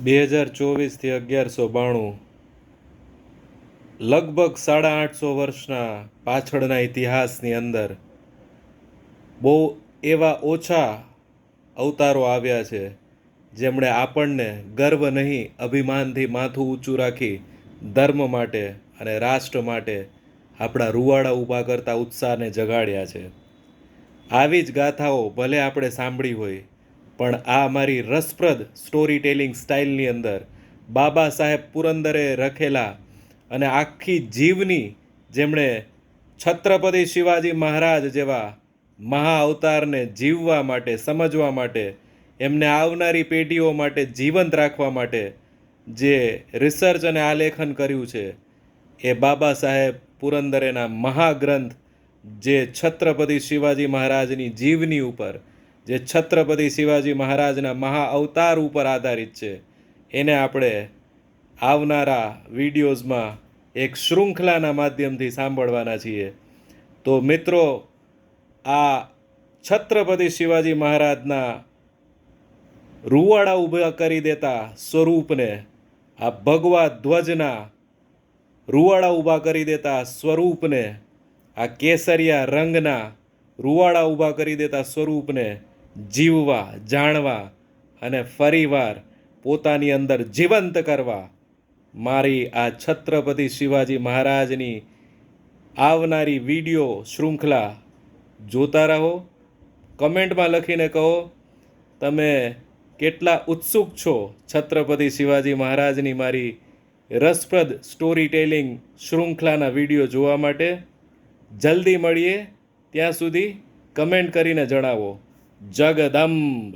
બે હજાર ચોવીસથી અગિયારસો બાણું. લગભગ સાડા આઠસો વર્ષના પાછળના ઇતિહાસની અંદર બહુ એવા ઓછા અવતારો આવ્યા છે, જેમણે આપણને ગર્વ નહીં, અભિમાનથી માથું ઊંચું રાખી ધર્મ માટે અને રાષ્ટ્ર માટે આપણા રૂવાડા ઊભા કરતા ઉત્સાહને જગાડ્યા છે. આવી જ ગાથાઓ ભલે આપણે સાંભળી હોય પણ આ મારી રસપ્રદ સ્ટોરી ટેલિંગ સ્ટાઇલની અંદર બાબા સાહેબ પુરંદરે રખેલા અને આખી જીવની જેમણે છત્રપતિ શિવાજી મહારાજ જેવા મહા અવતારને જીવવા માટે, સમજવા માટે, એમને આવનારી પેઢીઓ માટે જીવંત રાખવા માટે જે રિસર્ચ અને આલેખન કર્યું છે, એ બાબા સાહેબ પુરંદરેના મહાગ્રંથ જે છત્રપતિ શિવાજી મહારાજની જીવની ઉપર જે છત્રપતિ શિવાજી મહારાજના મહા અવતાર ઉપર આધારિત છે, એને આપણે આવનારા વિડીયોઝમાં એક શૃંખલાના માધ્યમથી સાંભળવાના છીએ. તો મિત્રો, આ છત્રપતિ શિવાજી મહારાજના રૂવાડા ઊભા કરી દેતા સ્વરૂપને, આ ભગવા ધ્વજના રૂવાડા ઊભા કરી દેતા સ્વરૂપને, આ કેસરિયા રંગના રૂવાડા ઊભા કરી દેતા સ્વરૂપને જીવવા, જાણવા અને ફરીવાર પોતાની અંદર જીવંત કરવા મારી આ છત્રપતિ શિવાજી મહારાજની આવનારી વીડિયો શૃંખલા જોતા રહો, કમેન્ટમાં લખીને કહો, તમે કેટલા ઉત્સુક છો છત્રપતિ શિવાજી મહારાજની મારી રસપ્રદ સ્ટોરી ટેલિંગ શૃંખલાના વીડિયો જોવા માટે. જલ્દી મળીએ, ત્યાં સુધી કમેન્ટ કરીને જણાવો. જગદંબ